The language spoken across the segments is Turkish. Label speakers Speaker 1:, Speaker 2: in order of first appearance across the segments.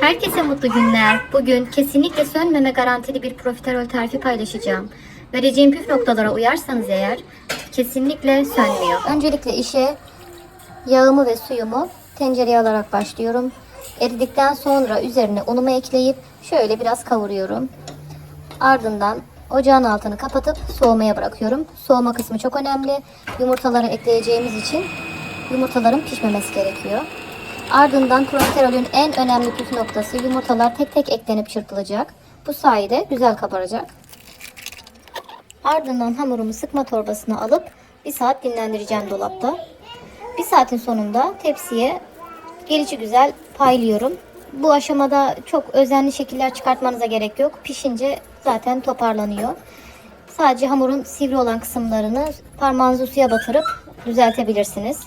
Speaker 1: Herkese mutlu günler. Bugün kesinlikle sönmeme garantili bir profiterol tarifi paylaşacağım. Vereceğim püf noktalara uyarsanız eğer kesinlikle sönmüyor. Öncelikle işe yağımı ve suyumu tencereye alarak başlıyorum. Eridikten sonra üzerine unumu ekleyip şöyle biraz kavuruyorum. Ardından ocağın altını kapatıp soğumaya bırakıyorum. Soğuma kısmı çok önemli. Yumurtaları ekleyeceğimiz için yumurtaların pişmemesi gerekiyor. Ardından profiterolün en önemli püf noktası yumurtalar tek tek eklenip çırpılacak. Bu sayede güzel kabaracak. Ardından hamurumu sıkma torbasına alıp bir saat dinlendireceğim dolapta. Bir saatin sonunda tepsiye gelişi güzel paylıyorum. Bu aşamada çok özenli şekiller çıkartmanıza gerek yok. Pişince zaten toparlanıyor. Sadece hamurun sivri olan kısımlarını parmağınızı suya batırıp düzeltebilirsiniz.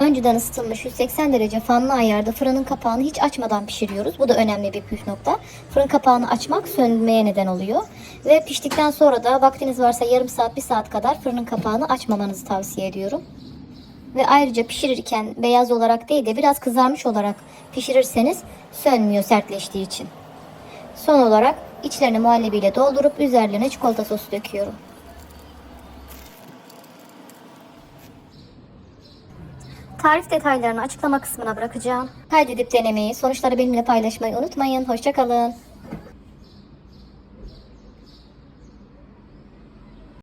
Speaker 1: Önceden ısıtılmış 180 derece fanlı ayarda fırının kapağını hiç açmadan pişiriyoruz. Bu da önemli bir püf nokta. Fırın kapağını açmak sönmeye neden oluyor. Ve piştikten sonra da vaktiniz varsa yarım saat, bir saat kadar fırının kapağını açmamanızı tavsiye ediyorum. Ve ayrıca pişirirken beyaz olarak değil de biraz kızarmış olarak pişirirseniz sönmüyor sertleştiği için. Son olarak içlerini muhallebiyle doldurup üzerlerine çikolata sosu döküyorum. Tarif detaylarını açıklama kısmına bırakacağım. Kaydedip denemeyi, sonuçları benimle paylaşmayı unutmayın. Hoşçakalın.